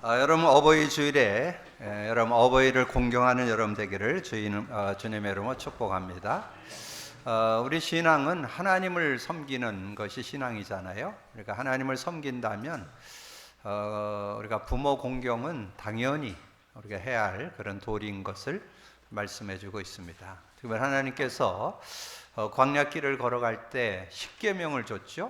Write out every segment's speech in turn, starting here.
아, 여러분 어버이 주일에 에, 여러분 어버이를 공경하는 여러분 되기를 주인, 어, 주님의 이름으로 축복합니다. 어, 우리 신앙은 하나님을 섬기는 것이 신앙이잖아요. 그러니까 하나님을 섬긴다면 어, 우리가 부모 공경은 당연히 우리가 해야 할 그런 도리인 것을 말씀해주고 있습니다. 특별히 하나님께서 어, 광야길을 걸어갈 때 십계명을 줬죠.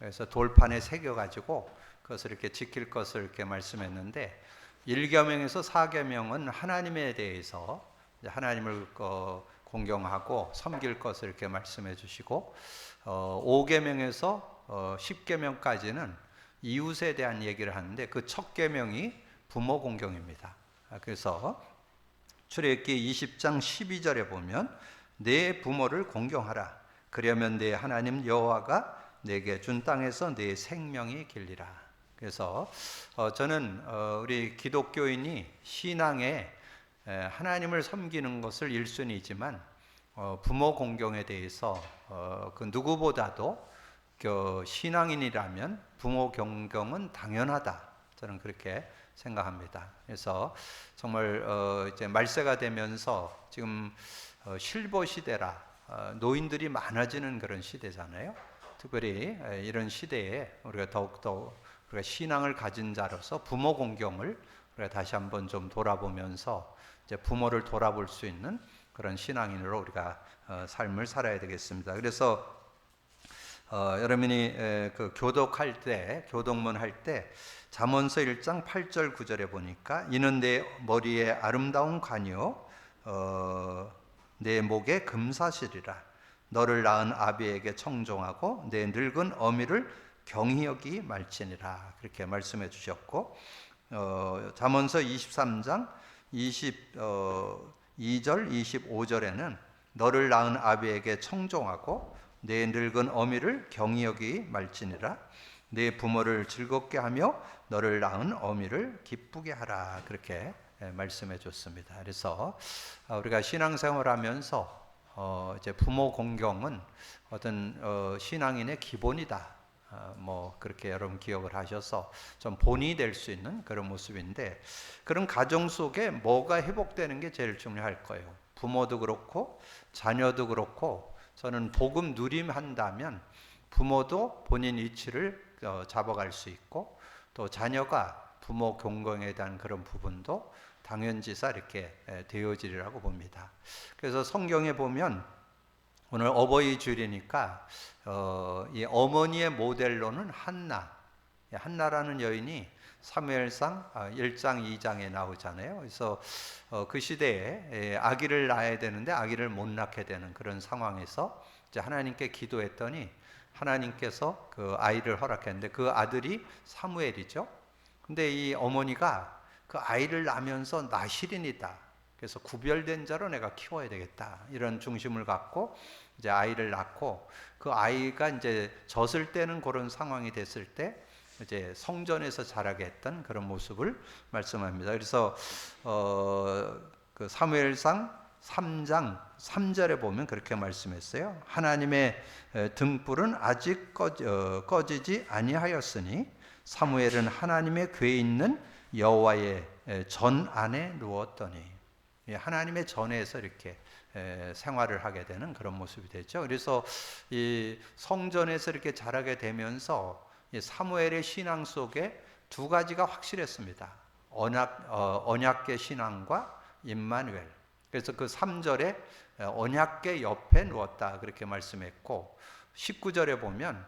그래서 돌판에 새겨가지고 그 것을 이렇게 지킬 것을 이렇게 말씀했는데 1계명에서 4계명은 하나님에 대해서 하나님을 어, 공경하고 섬길 것을 이렇게 말씀해 주시고 어, 5계명에서 어, 10계명까지는 이웃에 대한 얘기를 하는데 그 첫 계명이 부모 공경입니다. 아, 그래서 출애굽기 20장 12절에 보면 내 부모를 공경하라. 그러면 내 하나님 여호와가 내게 준 땅에서 내 생명이 길리라. 그래서 어, 저는 어, 우리 기독교인이 신앙에 에, 하나님을 섬기는 것을 일순위지만 어, 부모 공경에 대해서 어, 그 누구보다도 그 신앙인이라면 부모 공경은 당연하다. 저는 그렇게 생각합니다. 그래서 정말 어, 이제 말세가 되면서 지금 어, 실버 시대라 어, 노인들이 많아지는 그런 시대잖아요. 특별히 에, 이런 시대에 우리가 더욱 더 우리가 신앙을 가진 자로서 부모 공경을 우리가 다시 한번 좀 돌아보면서 이제 부모를 돌아볼 수 있는 그런 신앙인으로 우리가 어, 삶을 살아야 되겠습니다. 그래서 어, 여러분이 에, 그 교독할 때 교독문 할 때 잠언서 1장 8절 9절에 보니까 이는 내 머리에 아름다운 관요 어, 내 목에 금사실이라 너를 낳은 아비에게 청종하고 내 늙은 어미를 여기 말지니라 그렇게 말씀해 주셨고 어, 잠언서 23장 22절 어, 25절에는 너를 낳은 아비에게 청종하고 내 늙은 어미를 경히 여기 말지니라 내 부모를 즐겁게 하며 너를 낳은 어미를 기쁘게 하라 그렇게 예, 말씀해 줬습니다. 그래서 아, 우리가 신앙생활하면서 어 이제 부모 공경은 어떤 어 신앙인의 기본이다. 어, 뭐 그렇게 여러분 기억을 하셔서 좀 본이 될 수 있는 그런 모습인데 그런 가정 속에 뭐가 회복되는 게 제일 중요할 거예요. 부모도 그렇고 자녀도 그렇고 저는 복음 누림한다면 부모도 본인 위치를 어, 잡아갈 수 있고 또 자녀가 부모 공경에 대한 그런 부분도 당연지사 이렇게 되어지리라고 봅니다. 그래서 성경에 보면 오늘 어버이 주일이니까 어, 이 어머니의 모델로는 한나, 한나라는 여인이 사무엘상 1장 아, 2장에 나오잖아요. 그래서 어, 그 시대에 아기를 낳아야 되는데 아기를 못 낳게 되는 그런 상황에서 이제 하나님께 기도했더니 하나님께서 그 아이를 허락했는데 그 아들이 사무엘이죠. 근데 이 어머니가 그 아이를 낳으면서 나시린이다. 그래서 구별된 자로 내가 키워야 되겠다. 이런 중심을 갖고 이제 아이를 낳고 그 아이가 이제 젖을 때는 그런 상황이 됐을 때 이제 성전에서 자라게 했던 그런 모습을 말씀합니다. 그래서 어 그 사무엘상 3장 3절에 보면 그렇게 말씀했어요. 하나님의 등불은 아직 어, 꺼지 지 아니하였으니 사무엘은 하나님의 궤에 있는 여호와의 전 안에 누웠더니 하나님의 전에서 이렇게 생활을 하게 되는 그런 모습이 되죠. 그래서 이 성전에서 이렇게 자라게 되면서 사무엘의 신앙 속에 두 가지가 확실했습니다. 언약 어, 언약계 신앙과 임마누엘. 그래서 그 3절에 언약계 옆에 누웠다 그렇게 말씀했고 19절에 보면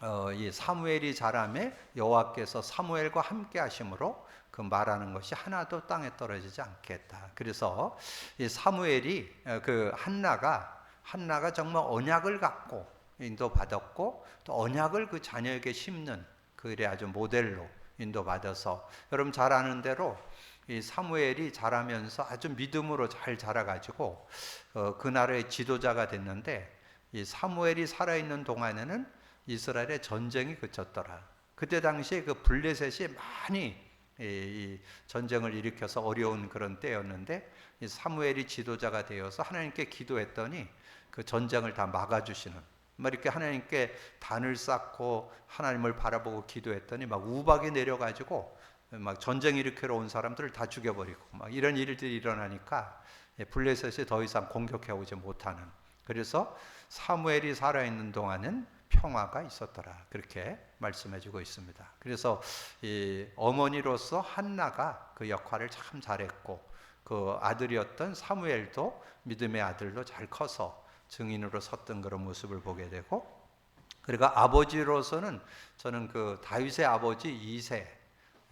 어, 이 사무엘이 자람에 여호와께서 사무엘과 함께 하심으로 그 말하는 것이 하나도 땅에 떨어지지 않겠다. 그래서 이 사무엘이 어, 그 한나가 한나가 정말 언약을 갖고 인도받았고 또 언약을 그 자녀에게 심는 그일에 아주 모델로 인도받아서 여러분 잘 아는 대로 이 사무엘이 자라면서 아주 믿음으로 잘 자라가지고 어, 그 나라의 지도자가 됐는데 이 사무엘이 살아있는 동안에는 이스라엘의 전쟁이 그쳤더라. 그때 당시에 그 블레셋이 많이 이 전쟁을 일으켜서 어려운 그런 때였는데 사무엘이 지도자가 되어서 하나님께 기도했더니 그 전쟁을 다 막아주시는 막 이렇게 하나님께 단을 쌓고 하나님을 바라보고 기도했더니 막 우박이 내려가지고 막 전쟁 일으키러 온 사람들을 다 죽여버리고 막 이런 일들이 일어나니까 예, 블레셋이 더 이상 공격해 오지 못하는. 그래서 사무엘이 살아 있는 동안은 평화가 있었더라 그렇게 말씀해 주고 있습니다. 그래서 이 어머니로서 한나가 그 역할을 참 잘했고 그 아들이었던 사무엘도 믿음의 아들로 잘 커서 증인으로 섰던 그런 모습을 보게 되고 그리고 아버지로서는 저는 그 다윗의 아버지 이세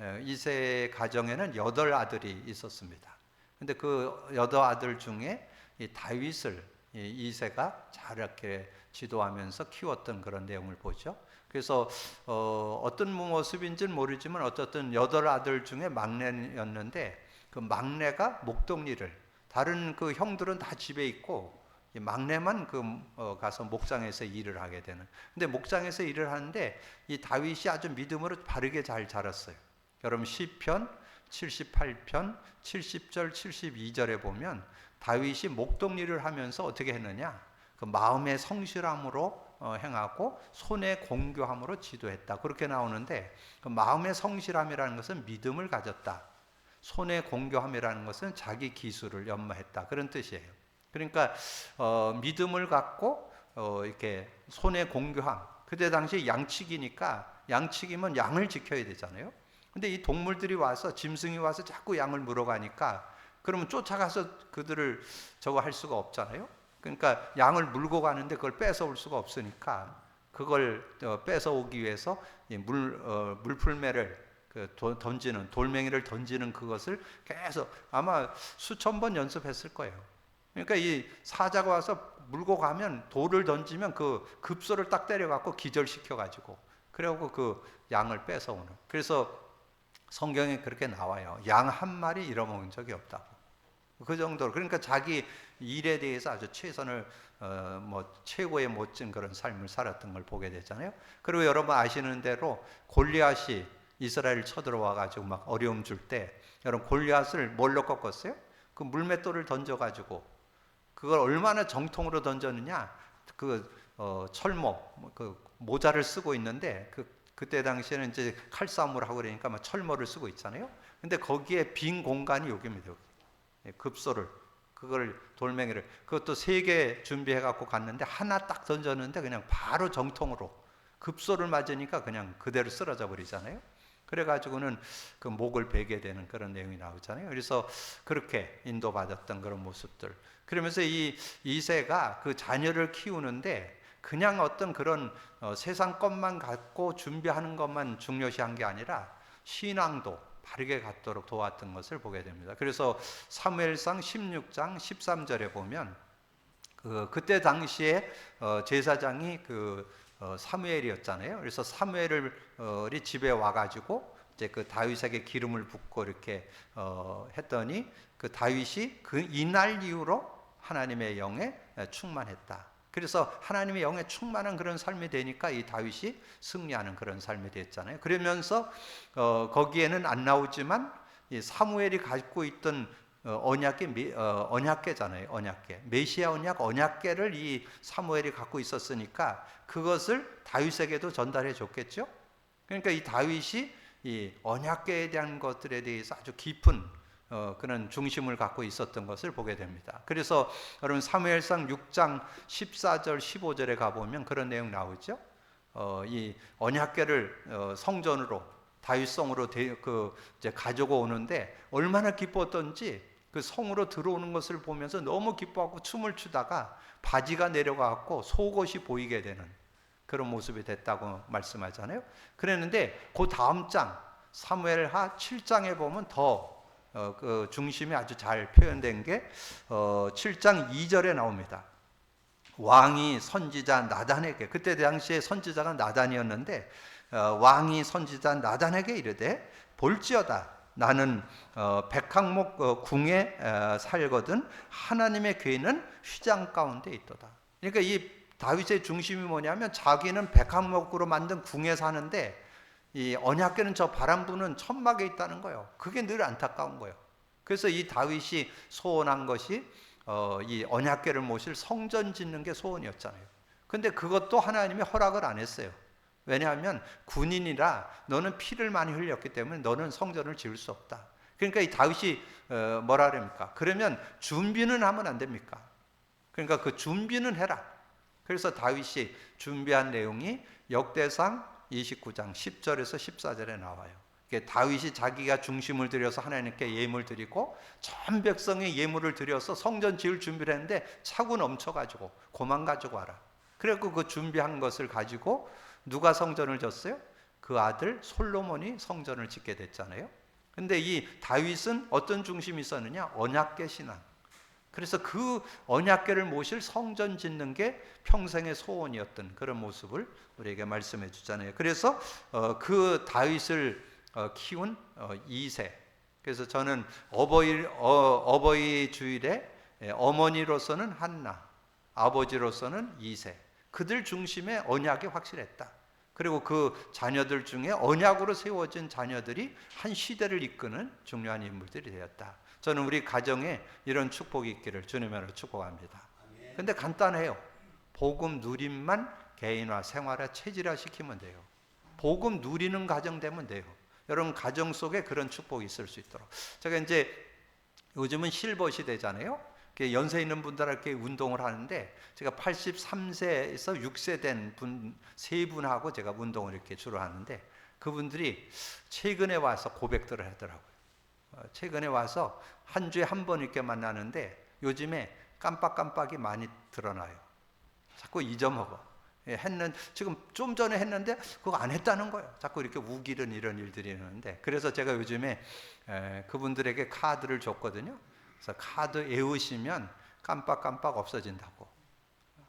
예, 이세 가정에는 여덟 아들이 있었습니다. 근데 그 여덟 아들 중에 이 다윗을 이 이세가 잘 이렇게 지도하면서 키웠던 그런 내용을 보죠. 그래서 어, 어떤 모습인지는 모르지만 어쨌든 여덟 아들 중에 막내였는데 그 막내가 목동일을 다른 그 형들은 다 집에 있고 이 막내만 그 어, 가서 목장에서 일을 하게 되는. 근데 목장에서 일을 하는데 이 다윗이 아주 믿음으로 바르게 잘 자랐어요. 여러분 시편 78편 70절 72절에 보면 다윗이 목동일을 하면서 어떻게 했느냐? 그 마음의 성실함으로 어, 행하고 손의 공교함으로 지도했다. 그렇게 나오는데 그 마음의 성실함이라는 것은 믿음을 가졌다. 손의 공교함이라는 것은 자기 기술을 연마했다. 그런 뜻이에요. 그러니까 어, 믿음을 갖고 어, 이렇게 손의 공교함. 그때 당시 양치기니까 양치기면 양을 지켜야 되잖아요. 근데 이 동물들이 와서 짐승이 와서 자꾸 양을 물어가니까 그러면 쫓아가서 그들을 저거 할 수가 없잖아요. 그러니까 양을 물고 가는데 그걸 뺏어올 수가 없으니까 그걸 어, 뺏어오기 위해서 물 어, 물풀매를 그 던지는 돌멩이를 던지는 그것을 계속 아마 수천 번 연습했을 거예요. 그러니까 이 사자가 와서 물고 가면 돌을 던지면 그 급소를 딱 때려갖고 기절시켜 가지고 그래갖고 그 양을 뺏어오는. 그래서 성경에 그렇게 나와요. 양 한 마리 잃어먹은 적이 없다고. 그 정도로 그러니까 자기 일에 대해서 아주 최선을 어, 뭐 최고의 멋진 그런 삶을 살았던 걸 보게 되잖아요. 그리고 여러분 아시는 대로 골리앗이 이스라엘 쳐들어와 가지고 막 어려움 줄 때 여러분 골리앗을 뭘로 꺾었어요? 그 물맷돌을 던져 가지고 그걸 얼마나 정통으로 던졌느냐? 그 어, 철모 그 모자를 쓰고 있는데 그 그때 당시에는 이제 칼싸움을 하고 그러니까 막 철모를 쓰고 있잖아요. 근데 거기에 빈 공간이 여기입니다. 여기. 예, 급소를 그걸 돌멩이를 그것도 세 개 준비해 갖고 갔는데 하나 딱 던졌는데 그냥 바로 정통으로 급소를 맞으니까 그냥 그대로 쓰러져 버리잖아요. 그래 가지고는 그 목을 베게 되는 그런 내용이 나오잖아요. 그래서 그렇게 인도받았던 그런 모습들. 그러면서 이 이세가 그 자녀를 키우는데 그냥 어떤 그런 어, 세상 것만 갖고 준비하는 것만 중요시한 게 아니라 신앙도 바르게 갖도록 도왔던 것을 보게 됩니다. 그래서 사무엘상 16장 13절에 보면 그 그때 당시에 어, 제사장이 그 어, 사무엘이었잖아요. 그래서 사무엘이 집에 와가지고 이제 그 다윗에게 기름을 붓고 이렇게 어, 했더니 그 다윗이 그 이날 이후로 하나님의 영에 충만했다. 그래서 하나님의 영에 충만한 그런 삶이 되니까 이 다윗이 승리하는 그런 삶이 됐잖아요. 그러면서 어, 거기에는 안 나오지만 이 사무엘이 갖고 있던 어, 언약계 어, 언약계잖아요. 언약계 메시아 언약 언약계를 이 사무엘이 갖고 있었으니까 그것을 다윗에게도 전달해 줬겠죠. 그러니까 이 다윗이 이 언약계에 대한 것들에 대해서 아주 깊은 어, 그런 중심을 갖고 있었던 것을 보게 됩니다. 그래서 여러분 사무엘상 6장 14절 15절에 가 보면 그런 내용 나오죠. 어, 이 언약궤를 어, 성전으로 다윗성으로 대, 그 이제 가지고 오는데 얼마나 기뻤던지 그 성으로 들어오는 것을 보면서 너무 기뻐하고 춤을 추다가 바지가 내려가고 속옷이 보이게 되는 그런 모습이 됐다고 말씀하잖아요. 그랬는데 그 다음 장 사무엘하 7장에 보면 더 어, 그 중심이 아주 잘 표현된 게 어, 7장 2절에 나옵니다. 왕이 선지자 나단에게 그때 당시에 선지자가 나단이었는데 어, 왕이 선지자 나단에게 이르되 볼지어다 나는 어, 백항목 어, 궁에 어, 살거든 하나님의 괴는 휘장 가운데 있도다. 그러니까 이 다윗의 중심이 뭐냐면 자기는 백항목으로 만든 궁에 사는데 이 언약궤는 저 바람 부는 천막에 있다는 거예요. 그게 늘 안타까운 거예요. 그래서 이 다윗이 소원한 것이 어, 이 언약궤를 모실 성전 짓는 게 소원이었잖아요. 근데 그것도 하나님이 허락을 안 했어요. 왜냐하면 군인이라 너는 피를 많이 흘렸기 때문에 너는 성전을 지을 수 없다. 그러니까 이 다윗이 어, 뭐라 그럽니까? 그러면 준비는 하면 안 됩니까? 그러니까 그 준비는 해라. 그래서 다윗이 준비한 내용이 역대상 29장 10절에서 14절에 나와요. 다윗이 자기가 중심을 들여서 하나님께 예물 드리고 전 백성의 예물을 드려서 성전 지을 준비를 했는데 차고 넘쳐가지고 고만 가지고 와라. 그래갖고 그 준비한 것을 가지고 누가 성전을 졌어요? 그 아들 솔로몬이 성전을 짓게 됐잖아요. 근데 이 다윗은 어떤 중심이 있었느냐? 언약계 신앙. 그래서 그 언약계를 모실 성전 짓는 게 평생의 소원이었던 그런 모습을 우리에게 말씀해 주잖아요. 그래서 어, 그 다윗을 어, 키운 어, 2세. 그래서 저는 어버이 어, 버이 주일에 예, 어머니로서는 한나, 아버지로서는 2세. 그들 중심에 언약이 확실했다. 그리고 그 자녀들 중에 언약으로 세워진 자녀들이 한 시대를 이끄는 중요한 인물들이 되었다. 저는 우리 가정에 이런 축복이 있기를 주님으로 축복합니다. 근데 간단해요. 복음 누림만 개인화, 생활화, 체질화 시키면 돼요. 복음 누리는 가정 되면 돼요. 여러분 가정 속에 그런 축복이 있을 수 있도록. 제가 이제 요즘은 실버 시대잖아요. 연세 있는 분들한테 운동을 하는데 제가 83세에서 6세 된 분 세 분하고 제가 운동을 이렇게 주로 하는데 그분들이 최근에 와서 고백들을 하더라고요. 어, 최근에 와서 한 주에 한 번 이렇게 만나는데 요즘에 깜빡깜빡이 많이 드러나요. 자꾸 잊어먹어. 예, 했는 지금 좀 전에 했는데 그거 안 했다는 거예요. 자꾸 이렇게 우기는 이런 일들이 있는데 그래서 제가 요즘에 에, 그분들에게 카드를 줬거든요. 그래서 카드 외우시면 깜빡깜빡 없어진다고.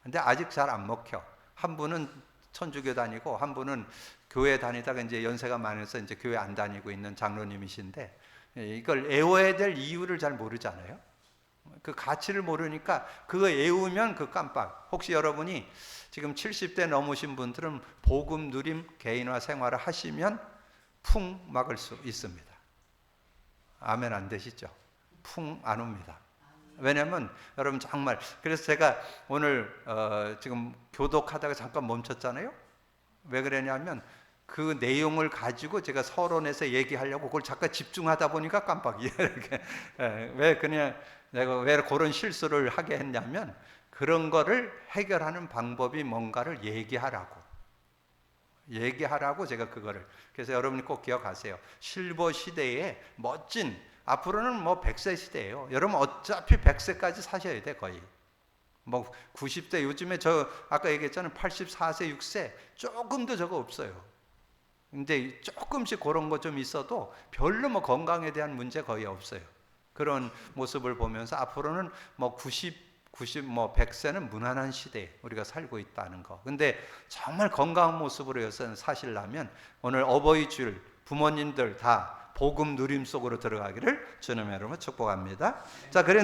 근데 아직 잘 안 먹혀. 한 분은 천주교 다니고 한 분은 교회 다니다가 이제 연세가 많아서 이제 교회 안 다니고 있는 장로님이신데 예, 이걸 외워야 될 이유를 잘 모르잖아요. 그 가치를 모르니까 그거 외우면 그 깜빡. 혹시 여러분이 지금 70대 넘으신 분들은 복음 누림 개인화 생활을 하시면 풍 막을 수 있습니다. 아멘 안 되시죠? 풍 안 옵니다. 왜냐하면 여러분 정말 그래서 제가 오늘 어, 지금 교독하다가 잠깐 멈췄잖아요. 왜 그러냐면 그 내용을 가지고 제가 서론에서 얘기하려고 그걸 잠깐 집중하다 보니까 깜빡이야 예, 왜 그냥 내가 왜 그런 실수를 하게 했냐면 그런 거를 해결하는 방법이 뭔가를 얘기하라고. 얘기하라고 제가 그거를. 그래서 여러분이 꼭 기억하세요. 실버 시대에 멋진 앞으로는 뭐 100세 시대예요. 여러분 어차피 100세까지 사셔야 돼 거의. 뭐 90대 요즘에 저 아까 얘기했잖아요. 84세 6세. 조금도 저거 없어요 근데 조금씩 그런 거 좀 있어도 별로 뭐 건강에 대한 문제 거의 없어요 그런 모습을 보면서 앞으로는 뭐 90, 90, 뭐 100세는 무난한 시대에 우리가 살고 있다는 거. 근데 정말 건강한 모습으로 여기서 사실라면 오늘 어버이 줄 부모님들 다 복음 누림 속으로 들어가기를 주님의 이름으로 축복합니다. 자, 그런데